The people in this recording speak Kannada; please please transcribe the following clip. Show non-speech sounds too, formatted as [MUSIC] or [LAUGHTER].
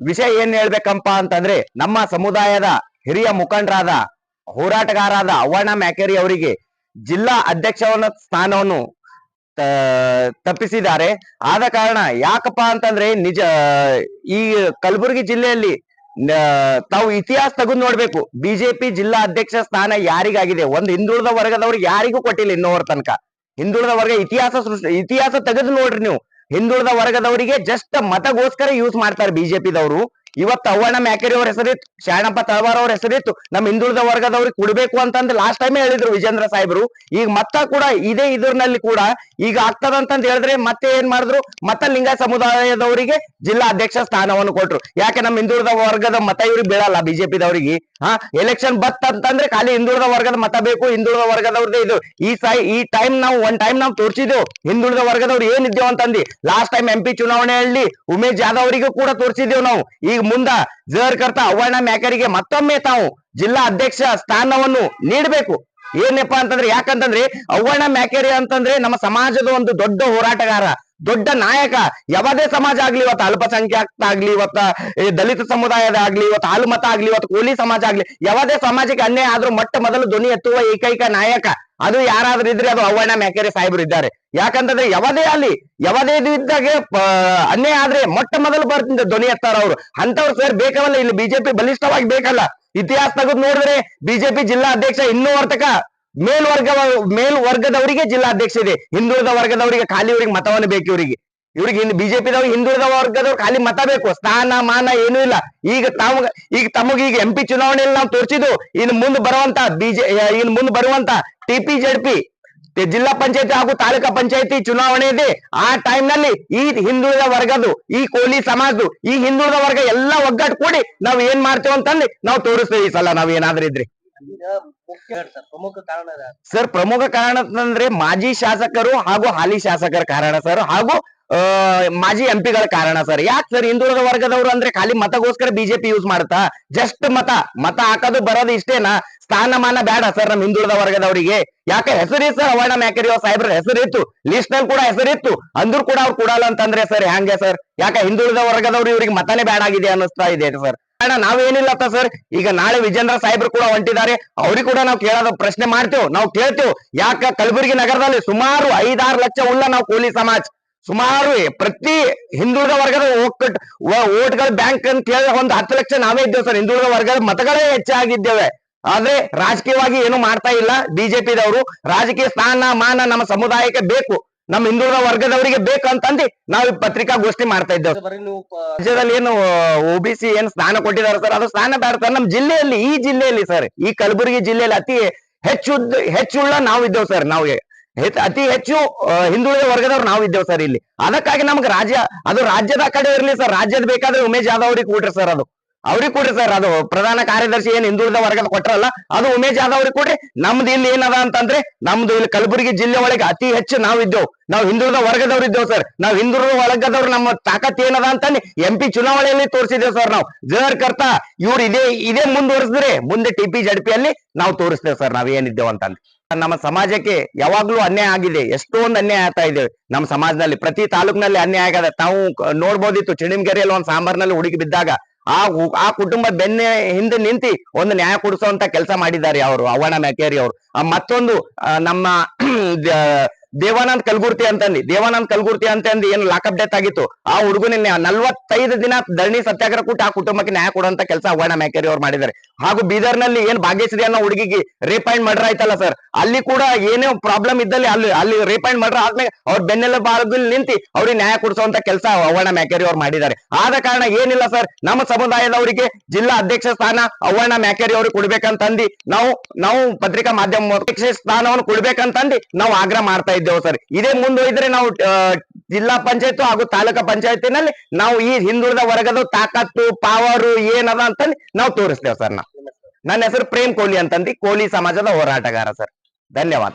ವಿಷಯ ಏನ್ ಹೇಳ್ಬೇಕಂಪ ಅಂತಂದ್ರೆ ನಮ್ಮ ಸಮುದಾಯದ ಹಿರಿಯ ಮುಖಂಡರಾದ, ಹೋರಾಟಗಾರರಾದ ಅವ್ವಣ್ಣ ಮ್ಯಾಕೇರಿ ಅವರಿಗೆ ಜಿಲ್ಲಾ ಅಧ್ಯಕ್ಷವನ್ನ ಸ್ಥಾನವನ್ನು ತಪ್ಪಿಸಿದ್ದಾರೆ. ಆದ ಕಾರಣ ಯಾಕಪ್ಪ ಅಂತಂದ್ರೆ ನಿಜ, ಈ ಕಲಬುರಗಿ ಜಿಲ್ಲೆಯಲ್ಲಿ ತಾವು ಇತಿಹಾಸ ತೆಗೆದು ನೋಡ್ಬೇಕು. ಬಿಜೆಪಿ ಜಿಲ್ಲಾ ಅಧ್ಯಕ್ಷ ಸ್ಥಾನ ಯಾರಿಗಾಗಿದೆ? ಒಂದು ಹಿಂದುಳಿದ ವರ್ಗದವ್ರಿಗೆ ಯಾರಿಗೂ ಕೊಟ್ಟಿಲ್ಲ ಇನ್ನೋರ್ ತನಕ. ಹಿಂದುಳಿದ ವರ್ಗ ಇತಿಹಾಸ ಸೃಷ್ಟಿ, ಇತಿಹಾಸ ತೆಗೆದು ನೋಡ್ರಿ ನೀವು. ಹಿಂದುಳಿದ ವರ್ಗದವರಿಗೆ ಜಸ್ಟ್ ಮತಗೋಸ್ಕರ ಯೂಸ್ ಮಾಡ್ತಾರೆ ಬಿಜೆಪಿದವರು ಇವತ್ತು ಅವ್ವಣ್ಣ ಮ್ಯಾಕೇರಿ ಅವ್ರ ಹೆಸರಿತ್ತು, ಶಾಣಪ್ಪ ತಳವಾರ್ ಅವ್ರ ಹೆಸರಿತ್ತು ನಮ್ಮ ಹಿಂದುಳಿದ ವರ್ಗದವ್ರಿಗೆ ಕೊಡ್ಬೇಕು ಅಂತಂದ್ರೆ ಲಾಸ್ಟ್ ಟೈಮೇ ಹೇಳಿದ್ರು ವಿಜೇಂದ್ರ ಸಾಹೇಬ್ರು. ಈಗ ಮತ್ತ ಕೂಡ ಇದೇ ಇದ್ರಲ್ಲಿ ಕೂಡ ಈಗ ಆಗ್ತದಂತಂದ್ ಹೇಳಿದ್ರೆ ಮತ್ತೆ ಏನ್ ಮಾಡಿದ್ರು? ಮತ್ತ ಲಿಂಗ ಸಮುದಾಯದವರಿಗೆ ಜಿಲ್ಲಾ ಅಧ್ಯಕ್ಷ ಸ್ಥಾನವನ್ನು ಕೊಟ್ರು. ಯಾಕೆ ನಮ್ಮ ಹಿಂದುಳಿದ ವರ್ಗದ ಮತ ಇವ್ರಿಗೆ ಬೀಳಲ್ಲ ಬಿಜೆಪಿದವರಿಗೆ? ಹಾ ಎಲೆಕ್ಷನ್ ಬತ್ ಅಂತಂದ್ರೆ ಖಾಲಿ ಹಿಂದುಳಿದ ವರ್ಗದ ಮತ ಬೇಕು, ಹಿಂದುಳಿದ ವರ್ಗದವ್ರದ್ದೇ ಇದು. ಈ ಸಾಯಿ ಈ ಟೈಮ್ ನಾವು ಒನ್ ಟೈಮ್ ನಾವು ತೋರಿಸಿದೆವು ಹಿಂದುಳಿದ ವರ್ಗದವ್ರು ಏನಿದ್ದೇವು ಅಂತಂದಿ? ಲಾಸ್ಟ್ ಟೈಮ್ ಎಂ ಪಿ ಚುನಾವಣೆಯಲ್ಲಿ ಉಮೇಶ್ ಜಾಧವ್ ಅವರಿಗೂ ಕೂಡ ತೋರಿಸಿದ್ದೇವು ನಾವು. ಈಗ ಮುಂದ ಜರ್ಕರ್ತ ಅವ್ವಣ್ಣ ಮ್ಯಾಕರಿಗೆ ಮತ್ತೊಮ್ಮೆ ತಾವು ಜಿಲ್ಲಾ ಅಧ್ಯಕ್ಷ ಸ್ಥಾನವನ್ನು ನೀಡಬೇಕು. ಏನಪ್ಪಾ ಅಂತಂದ್ರೆ, ಯಾಕಂತಂದ್ರೆ ಅವ್ವಣ್ಣ ಮ್ಯಾಕೇರಿ ಅಂತಂದ್ರೆ ನಮ್ಮ ಸಮಾಜದ ಒಂದು ದೊಡ್ಡ ಹೋರಾಟಗಾರ, ದೊಡ್ಡ ನಾಯಕ. ಯಾವುದೇ ಸಮಾಜ ಆಗ್ಲಿ ಇವತ್ತು ಅಲ್ಪಸಂಖ್ಯಾತ ಆಗ್ಲಿ, ಇವತ್ತ ದಲಿತ ಸಮುದಾಯದ ಆಗ್ಲಿ, ಇವತ್ತು ಹಾಲು ಮತ ಆಗ್ಲಿ, ಇವತ್ತು ಕೋಲಿ ಸಮಾಜ ಆಗ್ಲಿ, ಯಾವುದೇ ಸಮಾಜಕ್ಕೆ ಅನ್ಯಾಯ ಆದ್ರೂ ಮೊಟ್ಟ ಮೊದಲು ಧ್ವನಿ ಎತ್ತುವ ಏಕೈಕ ನಾಯಕ ಅದು ಯಾರಾದ್ರೂ ಇದ್ರೆ ಅದು ಅವ್ವಣ್ಣ ಮ್ಯಾಕೇರಿ ಸಾಹೇಬರು ಇದ್ದಾರೆ. ಯಾಕಂತಂದ್ರೆ ಯಾವದೇ ಅಲ್ಲಿ ಯಾವದೇ ಇದು ಇದ್ದಾಗೆ ಅನ್ಯ ಆದ್ರೆ ಮೊಟ್ಟ ಮೊದಲು ಬರ್ತಿದ್ದ ಧ್ವನಿ ಎತ್ತಾರ ಅವರು. ಅಂತವ್ರು ಸರ್ ಬೇಕವಲ್ಲ ಇಲ್ಲಿ ಬಿಜೆಪಿ ಬಲಿಷ್ಠವಾಗಿ ಬೇಕಲ್ಲ. ಇತಿಹಾಸ ತೆಗೆದು ನೋಡಿದ್ರೆ ಬಿಜೆಪಿ ಜಿಲ್ಲಾ ಅಧ್ಯಕ್ಷ ಇನ್ನೂ ವರ್ತಕ. ಮೇಲ್ವರ್ಗ, ಮೇಲ್ವರ್ಗದವರಿಗೆ ಜಿಲ್ಲಾ ಅಧ್ಯಕ್ಷ ಇದೆ. ಹಿಂದುಳಿದ ವರ್ಗದವರಿಗೆ ಖಾಲಿ ಇವರಿಗೆ ಮತವನ್ನು ಬೇಕು ಇವರಿಗೆ. ಇವ್ರಿಗೆ ಇನ್ನು ಬಿಜೆಪಿದವ್ರು ಹಿಂದುಳಿದ ವರ್ಗದವ್ರು ಖಾಲಿ ಮತ ಬೇಕು. ಸ್ಥಾನ, ಮಾನ ಏನೂ ಇಲ್ಲ. ಈಗ ತಮಗ ಈಗ ತಮಗೀಗ ಎಂ ಪಿ ಚುನಾವಣೆಯಲ್ಲಿ ನಾವು ತೋರಿಸಿದ್ದು, ಇನ್ನು ಮುಂದೆ ಬರುವಂತ ಬಿಜೆ, ಇನ್ನು ಮುಂದೆ ಬರುವಂತ ಟಿ ಪಿ ಜೆಡ್ ಪಿ ಜಿಲ್ಲಾ ಪಂಚಾಯತಿ ಹಾಗೂ ತಾಲೂಕಾ ಪಂಚಾಯತಿ ಚುನಾವಣೆ ಇದೆ. ಆ ಟೈಮ್ನಲ್ಲಿ ಈ ಹಿಂದುಳಿದ ವರ್ಗದು ಈ ಕೋಲಿ ಸಮಾಜದು, ಈ ಹಿಂದುಳಿದ ವರ್ಗ ಎಲ್ಲ ಒಗ್ಗಟ್ಟು ಕೂಡಿ ನಾವ್ ಏನ್ ಮಾಡ್ತೇವೆ ಅಂತಂದು ನಾವು ತೋರಿಸ್ತೇವೆ ಈ ಸಲ ನಾವ್ ಏನಾದ್ರೂ ಇದ್ರಿ. ಸರ್ ಪ್ರಮುಖ ಕಾರಣ ಅಂತಂದ್ರೆ ಮಾಜಿ ಶಾಸಕರು ಹಾಗೂ ಹಾಲಿ ಶಾಸಕರ ಕಾರಣ ಸರ್ ಹಾಗೂ ಮಾಜಿ ಎಂಪಿಗಳ ಕಾರಣ ಸರ್ ಯಾಕೆ ಸರ್ ಹಿಂದುಳಿದ ವರ್ಗದವರು ಅಂದ್ರೆ ಖಾಲಿ ಮತಗೋಸ್ಕರ ಬಿಜೆಪಿ ಯೂಸ್ ಮಾಡ್ತಾ? ಜಸ್ಟ್ ಮತ ಮತ ಹಾಕೋದು ಬರೋದು ಇಷ್ಟೇನಾ? ಸ್ಥಾನಮಾನ ಬೇಡ ಸರ್ ನಮ್ ಹಿಂದುಳಿದ ವರ್ಗದವರಿಗೆ. ಯಾಕೆ ಹೆಸರಿತ್ತು ಸರ್ ಅವರ್ಣ ಮ್ಯಾಕರಿ ಸಾಹೇಬ್ರ? ಹೆಸರಿತ್ತು. ಲಿಸ್ಟ್ನಲ್ಲಿ ಕೂಡ ಹೆಸರಿತ್ತು. ಅಂದ್ರೂ ಕೂಡ ಅವ್ರು ಕೊಡಲ್ಲ ಅಂತಂದ್ರೆ ಸರ್ ಹ್ಯಾಂಗೆ ಸರ್ ಯಾಕೆ ಹಿಂದುಳಿದ ವರ್ಗದವ್ರು ಇವ್ರಿಗೆ ಮತನೇ ಬೇಡ ಆಗಿದೆ ಅನ್ನಿಸ್ತಾ ಇದೆ ಸರ್ ಕಾರಣ ನಾವೇನಿಲ್ಲ ಸರ್ ಈಗ ನಾಳೆ ವಿಜೇಂದ್ರ ಸಾಹೇಬ್ರು ಕೂಡ ಹೊಂಟಿದ್ದಾರೆ. ಅವ್ರಿಗೆ ಕೂಡ ನಾವು ಕೇಳೋದು ಪ್ರಶ್ನೆ ಮಾಡ್ತೇವೆ. ನಾವು ಕೇಳ್ತೇವೆ. ಯಾಕ ಕಲಬುರಗಿ ನಗರದಲ್ಲಿ ಸುಮಾರು ಐದಾರು ಲಕ್ಷ ಉಳ್ಳ ನಾವು ಕೂಲಿ ಸಮಾಜ. ಸುಮಾರು ಪ್ರತಿ ಹಿಂದುಳಿದ ವರ್ಗದ ಓಟ್ ಓಟ್ಗಳ ಬ್ಯಾಂಕ್ ಅಂತ ಹೇಳಿ ಒಂದು ಹತ್ತು ಲಕ್ಷ ನಾವೇ ಇದ್ದೇವೆ ಸರ್ ಹಿಂದುಳಿದ ವರ್ಗದ ಮತಗಳೇ ಹೆಚ್ಚಾಗಿದ್ದೇವೆ ಆದ್ರೆ ರಾಜಕೀಯವಾಗಿ ಏನು ಮಾಡ್ತಾ ಇಲ್ಲ ಬಿಜೆಪಿದವರು. ರಾಜಕೀಯ ಸ್ಥಾನ ಮಾನ ನಮ್ಮ ಸಮುದಾಯಕ್ಕೆ ಬೇಕು. ನಮ್ಮ ಹಿಂದುಳಿದ ವರ್ಗದವರಿಗೆ ಬೇಕು ಅಂತಂದು ನಾವು ಪತ್ರಿಕಾಗೋಷ್ಠಿ ಮಾಡ್ತಾ ಇದ್ದೇವೆ. ರಾಜ್ಯದಲ್ಲಿ ಏನು ಒಬಿಸಿ ಏನು ಸ್ಥಾನ ಕೊಟ್ಟಿದ್ದಾರೆ ಸರ್? ಅದು ಸ್ಥಾನ ಬೇಡ ಸರ್. ನಮ್ಮ ಜಿಲ್ಲೆಯಲ್ಲಿ ಈ ಜಿಲ್ಲೆಯಲ್ಲಿ ಸರ್ ಈ ಕಲಬುರಗಿ ಜಿಲ್ಲೆಯಲ್ಲಿ ಅತಿ ಹೆಚ್ಚು ಹೆಚ್ಚುಳ್ಳ ನಾವು ಇದ್ದೇವೆ ಸರ್. ನಾವು ಅತಿ ಹೆಚ್ಚು ಹಿಂದುಳಿದ ವರ್ಗದವ್ರು ನಾವು ಇದ್ದೇವೆ ಸರ್ ಇಲ್ಲಿ. ಅದಕ್ಕಾಗಿ ನಮ್ಗೆ ರಾಜ್ಯ ಅದು ರಾಜ್ಯದ ಕಡೆ ಇರ್ಲಿ ಸರ್. ರಾಜ್ಯದ ಬೇಕಾದ್ರೆ ಉಮೇಶ್ ಜಾಧವ್ ಅವ್ರಿಗೆ ಕೂಡ್ರಿ ಸರ್ ಅದು. ಅವ್ರಿಗೆ ಕೊಡ್ರಿ ಸರ್ ಅದು ಪ್ರಧಾನ ಕಾರ್ಯದರ್ಶಿ ಏನ್ ಹಿಂದುಳಿದ ವರ್ಗದ ಕೊಟ್ರಲ್ಲ, ಅದು ಉಮೇಶ್ ಯಾದವ್ ಅವ್ರಿಗೆ ಕೊಡ್ರಿ. ನಮ್ದು ಇಲ್ಲಿ ಏನದ ಅಂತಂದ್ರೆ, ನಮ್ದು ಇಲ್ಲಿ ಕಲಬುರಗಿ ಜಿಲ್ಲೆ ಒಳಗೆ ಅತಿ ಹೆಚ್ಚು ನಾವು ಇದ್ದೇವೆ. ನಾವು ಹಿಂದುಳಿದ ವರ್ಗದವ್ರು ಇದ್ದೇವೆ ಸರ್ ನಾವು ಹಿಂದುಳಿದ ವರ್ಗದವ್ರು ನಮ್ಮ ತಾಕತ್ ಏನದ ಅಂತಾನೆ ಎಂ ಪಿ ಚುನಾವಣೆಯಲ್ಲಿ ತೋರಿಸಿದ್ದೇವೆ ಸರ್ ನಾವು. ಜರ್ ಕರ್ತ, ಇವ್ರು ಇದೇ ಇದೇ ಮುಂದುವರಿಸಿದ್ರೆ, ಮುಂದೆ ಟಿ ಪಿ ಜಡ್ಪಿಯಲ್ಲಿ ನಾವು ತೋರಿಸ್ತೇವೆ ಸರ್ ನಾವ್ ಏನಿದ್ದೇವೆ ಅಂತಂದ್ರೆ ನಮ್ಮ ಸಮಾಜಕ್ಕೆ ಯಾವಾಗ್ಲೂ ಅನ್ಯಾಯ ಆಗಿದೆ. ಎಷ್ಟೊಂದು ಅನ್ಯಾಯ ಆಗ್ತಾ ಇದೆ. ನಮ್ಮ ಸಮಾಜದಲ್ಲಿ ಪ್ರತಿ ತಾಲೂಕಿನಲ್ಲಿ ಅನ್ಯಾಯ ಆಗದೆ. ತಾವು ನೋಡ್ಬೋದಿತ್ತು ಚಿಣಿಮಗೆರೆಯಲ್ಲಿ ಒಂದ್ ಸಾಂಬಾರ್ನಲ್ಲಿ ಹುಡುಗಿ ಬಿದ್ದಾಗ ಆ ಆ ಕುಟುಂಬ ಬೆನ್ನೆ ಹಿಂದೆ ನಿಂತಿ ಒಂದು ನ್ಯಾಯ ಕೊಡಿಸುವಂತ ಕೆಲಸ ಮಾಡಿದ್ದಾರೆ ಅವರು ಅವಣ ಮ್ಯಾಕೇರಿ ಅವರು. ಮತ್ತೊಂದು ನಮ್ಮ [CLEARS THROAT] ದೇವಾನಂದ್ ಕಲ್ಗುರ್ತಿ ಅಂತಂದಿ. ದೇವಾನಂದ್ ಕಲ್ಗುರ್ತಿ ಅಂತಂದಿ ಏನು ಲಾಕಪ್ ಡೆತ್ ಆಗಿತ್ತು. ಆ ಹುಡುಗನ ನಲ್ವತ್ತೈದು ದಿನ ಧರಣಿ ಸತ್ಯಾಗ್ರಹ ಕೂಟ ಆ ಕುಟುಂಬಕ್ಕೆ ನ್ಯಾಯ ಕೊಡುವಂತ ಕೆಲಸ ಅವಣ ಮ್ಯಾಕೇರಿ ಅವ್ರು ಮಾಡಿದ್ದಾರೆ. ಹಾಗೂ ಬೀದರ್ನಲ್ಲಿ ಏನ್ ಭಾಗ್ಯಶ್ರೀ ಅನ್ನೋ ಹುಡುಗಿಗೆ ರೇಪ್ ಮರ್ಡರ್ ಆಯ್ತಲ್ಲ ಸರ್ ಅಲ್ಲಿ ಕೂಡ ಏನೇ ಪ್ರಾಬ್ಲಮ್ ಇದ್ದಲ್ಲಿ ಅಲ್ಲಿ ಅಲ್ಲಿ ರೇಪ್ ಮರ್ಡರ್ ಆದ್ಮೇಲೆ ಅವ್ರ ಬೆನ್ನೆಲ್ಲ ಬಾರದಲ್ಲಿ ನಿಂತಿ ಅವ್ರಿಗೆ ನ್ಯಾಯ ಕೊಡಿಸುವಂತ ಕೆಲಸ ಅವರ್ಣ ಮ್ಯಾಕೇರಿ ಅವ್ರು ಮಾಡಿದ್ದಾರೆ. ಆದ ಕಾರಣ ಏನಿಲ್ಲ ಸರ್ ನಮ್ಮ ಸಮುದಾಯದವರಿಗೆ ಜಿಲ್ಲಾ ಅಧ್ಯಕ್ಷ ಸ್ಥಾನ ಅವರ್ಣ ಮ್ಯಾಕೇರಿ ಅವ್ರಿಗೆ ಕೊಡ್ಬೇಕಂತಂದು. ನಾವು ನಾವು ಪತ್ರಿಕಾ ಮಾಧ್ಯಮ, ಅಧ್ಯಕ್ಷ ಸ್ಥಾನವನ್ನು ಕೊಡ್ಬೇಕಂತಂದು. ನಾವು ಆಗ್ರಹ ಮಾಡ್ತಾ ಇದ್ದೇವೆ ಸರ್. ಇದೇ ಮುಂದುವರಿದ್ರೆ ನಾವು ಜಿಲ್ಲಾ ಪಂಚಾಯತ್ ಹಾಗೂ ತಾಲೂಕಾ ಪಂಚಾಯತಿನಲ್ಲಿ ನಾವು ಈ ಹಿಂದುಳಿದ ವರ್ಗದ ತಾಕತ್ತು ಪಾವರು ಏನದ ಅಂತಂದು ನಾವು ತೋರಿಸ್ತೇವೆ ಸರ್ ನಾವು. ನನ್ನ ಹೆಸರು ಪ್ರೇಮ್ ಕೋಹ್ಲಿ ಅಂತಂದು ಕೋಲಿ ಸಮಾಜದ ಹೋರಾಟಗಾರ ಸರ್. ಧನ್ಯವಾದ.